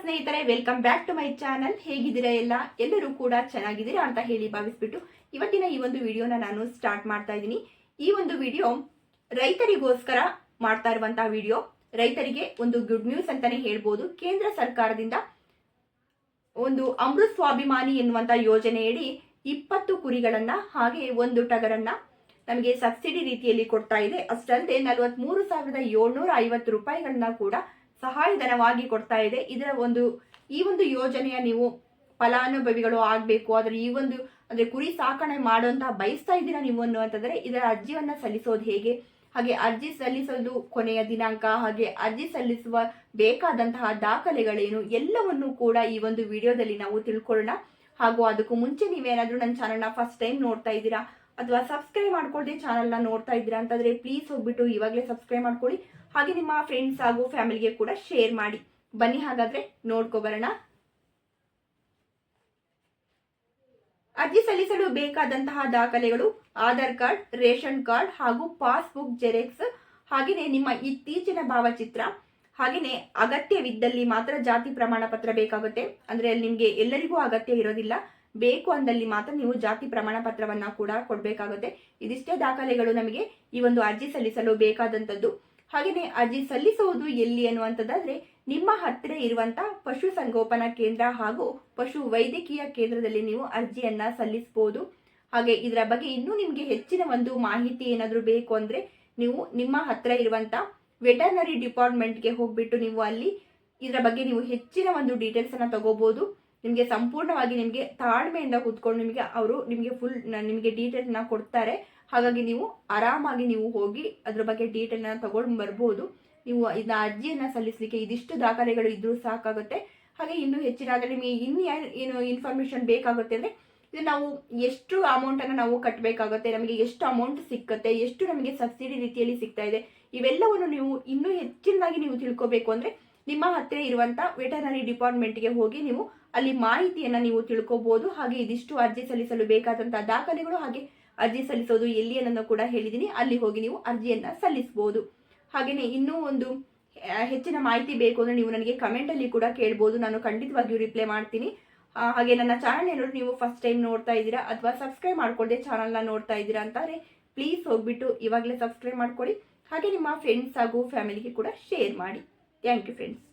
ಸ್ನೇಹಿತರೆ welcome back to my channel ಹೇಗಿದ್ದೀರಾ ಎಲ್ಲ? ಎಲ್ಲರೂ ಕೂಡ ಚೆನ್ನಾಗಿದ್ದೀರಾ ಅಂತ ಹೇಳಿ ಭಾವಿಸ್ಬಿಟ್ಟು ಇವತ್ತಿನ ಈ ಒಂದು ವಿಡಿಯೋನ ನಾನು ಸ್ಟಾರ್ಟ್ ಮಾಡ್ತಾ ಇದ್ದೀನಿ. ಈ ಒಂದು ವಿಡಿಯೋ ರೈತರಿಗೋಸ್ಕರ ಮಾಡ್ತಾ ಇರುವಂತಹ ವಿಡಿಯೋ. ರೈತರಿಗೆ ಒಂದು ಗುಡ್ ನ್ಯೂಸ್ ಅಂತಾನೆ ಹೇಳ್ಬೋದು. ಕೇಂದ್ರ ಸರ್ಕಾರದಿಂದ ಒಂದು ಅಮೃತ್ ಸ್ವಾಭಿಮಾನಿ ಎನ್ನುವಂತ ಯೋಜನೆಯಡಿ ಇಪ್ಪತ್ತು ಕುರಿಗಳನ್ನ ಹಾಗೆ ಒಂದು ಟಗರನ್ನ ನಮಗೆ ಸಬ್ಸಿಡಿ ರೀತಿಯಲ್ಲಿ ಕೊಡ್ತಾ ಇದೆ. ಅಷ್ಟಲ್ಲದೆ ನಲವತ್ಮೂರು ಸಾವಿರದ ಏಳ್ನೂರ ಐವತ್ತು ರೂಪಾಯಿಗಳನ್ನ ಕೂಡ ಸಹಾಯಧನವಾಗಿ ಕೊಡ್ತಾ ಇದೆ. ಇದರ ಒಂದು, ಈ ಒಂದು ಯೋಜನೆಯ ನೀವು ಫಲಾನುಭವಿಗಳು ಆಗಬೇಕು, ಆದರೆ ಈ ಒಂದು, ಅಂದ್ರೆ ಕುರಿ ಸಾಕಣೆ ಮಾಡುವಂತಹ ಬಯಸ್ತಾ ಇದ್ದೀರಾ ನೀವು ಅನ್ನುವಂಥದ್ರೆ ಇದರ ಅರ್ಜಿಯನ್ನು ಸಲ್ಲಿಸೋದು ಹೇಗೆ? ಹಾಗೆ ಅರ್ಜಿ ಸಲ್ಲಿಸೋದು ಕೊನೆಯ ದಿನಾಂಕ, ಹಾಗೆ ಅರ್ಜಿ ಸಲ್ಲಿಸುವ ಬೇಕಾದಂತಹ ದಾಖಲೆಗಳೇನು, ಎಲ್ಲವನ್ನು ಕೂಡ ಈ ಒಂದು ವಿಡಿಯೋದಲ್ಲಿ ನಾವು ತಿಳ್ಕೊಳ್ಳೋಣ. ಹಾಗೂ ಅದಕ್ಕೂ ಮುಂಚೆ ನೀವೇನಾದರೂ ನನ್ನ ಚಾನಲ್ನ ಫಸ್ಟ್ ಟೈಮ್ ನೋಡ್ತಾ ಇದ್ದೀರಾ ಅಥವಾ ಸಬ್ಸ್ಕ್ರೈಬ್ ಮಾಡ್ಕೊಳ್ಳದೆ ಚಾನಲ್ನ ನೋಡ್ತಾ ಇದ್ದೀರಾ ಅಂತಂದ್ರೆ ಪ್ಲೀಸ್ ಹೋಗ್ಬಿಟ್ಟು ಇವಾಗಲೇ ಸಬ್ಸ್ಕ್ರೈಬ್ ಮಾಡ್ಕೊಳ್ಳಿ. ಹಾಗೆ ನಿಮ್ಮ ಫ್ರೆಂಡ್ಸ್ ಹಾಗೂ ಫ್ಯಾಮಿಲಿಗೆ ಕೂಡ ಶೇರ್ ಮಾಡಿ. ಬನ್ನಿ ಹಾಗಾದ್ರೆ ನೋಡ್ಕೊಬರೋಣ ಅರ್ಜಿ ಸಲ್ಲಿಸಲು ಬೇಕಾದಂತಹ ದಾಖಲೆಗಳು, ಆಧಾರ್ ಕಾರ್ಡ್, ರೇಷನ್ ಕಾರ್ಡ್ ಹಾಗೂ ಪಾಸ್ಬುಕ್ ಜೆರೆಕ್ಸ್ ಹಾಗೆಯೇ ನಿಮ್ಮ ಇತ್ತೀಚಿನ ಭಾವಚಿತ್ರ ಹಾಗೆಯೇ ಅಗತ್ಯವಿದ್ದಲ್ಲಿ ಮಾತ್ರ ಜಾತಿ ಪ್ರಮಾಣ ಪತ್ರ ಬೇಕಾಗುತ್ತೆ. ಅಂದ್ರೆ ಅಲ್ಲಿ ನಿಮಗೆ ಎಲ್ಲರಿಗೂ ಅಗತ್ಯ ಇರೋದಿಲ್ಲ. ಬೇಕು ಅಂದಲ್ಲಿ ಮಾತ್ರ ನೀವು ಜಾತಿ ಪ್ರಮಾಣ ಪತ್ರವನ್ನ ಕೂಡ ಕೊಡಬೇಕಾಗುತ್ತೆ. ಇದಿಷ್ಟೇ ದಾಖಲೆಗಳು ನಮಗೆ ಈ ಒಂದು ಅರ್ಜಿ ಸಲ್ಲಿಸಲು ಬೇಕಾದಂಥದ್ದು. ಹಾಗೆಯೇ ಅರ್ಜಿ ಸಲ್ಲಿಸುವುದು ಎಲ್ಲಿ ಅನ್ನುವಂಥದ್ದಾದ್ರೆ ನಿಮ್ಮ ಹತ್ತಿರ ಇರುವಂತಹ ಪಶು ಸಂಗೋಪನಾ ಕೇಂದ್ರ ಹಾಗೂ ಪಶು ವೈದ್ಯಕೀಯ ಕೇಂದ್ರದಲ್ಲಿ ನೀವು ಅರ್ಜಿಯನ್ನ ಸಲ್ಲಿಸಬಹುದು ಹಾಗೆ ಇದರ ಬಗ್ಗೆ ಇನ್ನೂ ನಿಮಗೆ ಹೆಚ್ಚಿನ ಒಂದು ಮಾಹಿತಿ ಏನಾದರೂ ಬೇಕು ಅಂದ್ರೆ ನೀವು ನಿಮ್ಮ ಹತ್ತಿರ ಇರುವಂತ ವೆಟರ್ನರಿ ಡಿಪಾರ್ಟ್ಮೆಂಟ್ಗೆ ಹೋಗ್ಬಿಟ್ಟು ನೀವು ಅಲ್ಲಿ ಇದರ ಬಗ್ಗೆ ನೀವು ಹೆಚ್ಚಿನ ಒಂದು ಡೀಟೇಲ್ಸ್ ಅನ್ನ ತಗೋಬಹುದು ನಿಮಗೆ ಸಂಪೂರ್ಣವಾಗಿ ನಿಮಗೆ ತಾಳ್ಮೆಯಿಂದ ಕೂತ್ಕೊಂಡು ನಿಮಗೆ ಅವರು ನಿಮಗೆ ಫುಲ್ ನಿಮಗೆ ಡೀಟೇಲ್ಸ್ನ ಕೊಡ್ತಾರೆ. ಹಾಗಾಗಿ ನೀವು ಆರಾಮಾಗಿ ನೀವು ಹೋಗಿ ಅದ್ರ ಬಗ್ಗೆ ಡೀಟೇಲ್ನ ತಗೊಂಡು ಬರ್ಬೋದು. ನೀವು ಇದನ್ನ ಅರ್ಜಿಯನ್ನು ಸಲ್ಲಿಸಲಿಕ್ಕೆ ಇದಿಷ್ಟು ದಾಖಲೆಗಳು ಇದ್ರೂ ಸಾಕಾಗುತ್ತೆ. ಹಾಗೆ ಇನ್ನೂ ಹೆಚ್ಚಿನ ಆದರೆ ನಿಮಗೆ ಇನ್ನು ಏನು ಇನ್ಫಾರ್ಮೇಷನ್ ಬೇಕಾಗುತ್ತೆ ಅಂದರೆ ಇದು ನಾವು ಎಷ್ಟು ಅಮೌಂಟನ್ನು ನಾವು ಕಟ್ಟಬೇಕಾಗುತ್ತೆ ನಮಗೆ ಎಷ್ಟು ಅಮೌಂಟ್ ಸಿಕ್ಕತ್ತೆ, ಎಷ್ಟು ನಮಗೆ ಸಬ್ಸಿಡಿ ರೀತಿಯಲ್ಲಿ ಸಿಗ್ತಾ ಇದೆ, ಇವೆಲ್ಲವನ್ನು ನೀವು ಇನ್ನೂ ಹೆಚ್ಚಿನದಾಗಿ ನೀವು ತಿಳ್ಕೊಬೇಕು ಅಂದರೆ ನಿಮ್ಮ ಹತ್ತಿರ ಇರುವಂಥ ವೆಟರ್ನರಿ ಡಿಪಾರ್ಟ್ಮೆಂಟ್ಗೆ ಹೋಗಿ ನೀವು ಅಲ್ಲಿ ಮಾಹಿತಿಯನ್ನ ನೀವು ತಿಳ್ಕೊಬಹುದು ಹಾಗೆ ಇದಿಷ್ಟು ಅರ್ಜಿ ಸಲ್ಲಿಸಲು ಬೇಕಾದಂತಹ ದಾಖಲೆಗಳು ಹಾಗೆ ಅರ್ಜಿ ಸಲ್ಲಿಸೋದು ಎಲ್ಲಿ ಅನ್ನೋದನ್ನು ಕೂಡ ಹೇಳಿದ್ದೀನಿ ಅಲ್ಲಿ ಹೋಗಿ ನೀವು ಅರ್ಜಿಯನ್ನ ಸಲ್ಲಿಸಬಹುದು ಹಾಗೆಯೇ ಇನ್ನೂ ಒಂದು ಹೆಚ್ಚಿನ ಮಾಹಿತಿ ಬೇಕು ಅಂದ್ರೆ ನೀವು ನನಗೆ ಕಮೆಂಟ್ ಅಲ್ಲಿ ಕೂಡ ಕೇಳ್ಬೋದು. ನಾನು ಖಂಡಿತವಾಗಿಯೂ ರಿಪ್ಲೈ ಮಾಡ್ತೀನಿ. ಹಾಗೆ ನನ್ನ ಚಾನಲ್ ಏನಾದ್ರು ನೀವು ಫಸ್ಟ್ ಟೈಮ್ ನೋಡ್ತಾ ಇದ್ದೀರಾ ಅಥವಾ ಸಬ್ಸ್ಕ್ರೈಬ್ ಮಾಡ್ಕೊಳ್ಳದೆ ಚಾನಲ್ನ ನೋಡ್ತಾ ಇದ್ದೀರಾ ಅಂತಾರೆ ಪ್ಲೀಸ್ ಹೋಗ್ಬಿಟ್ಟು ಇವಾಗಲೇ ಸಬ್ಸ್ಕ್ರೈಬ್ ಮಾಡ್ಕೊಳ್ಳಿ ಹಾಗೆ ನಿಮ್ಮ ಫ್ರೆಂಡ್ಸ್ ಹಾಗೂ ಫ್ಯಾಮಿಲಿಗೆ ಕೂಡ ಶೇರ್ ಮಾಡಿ. Thank you friends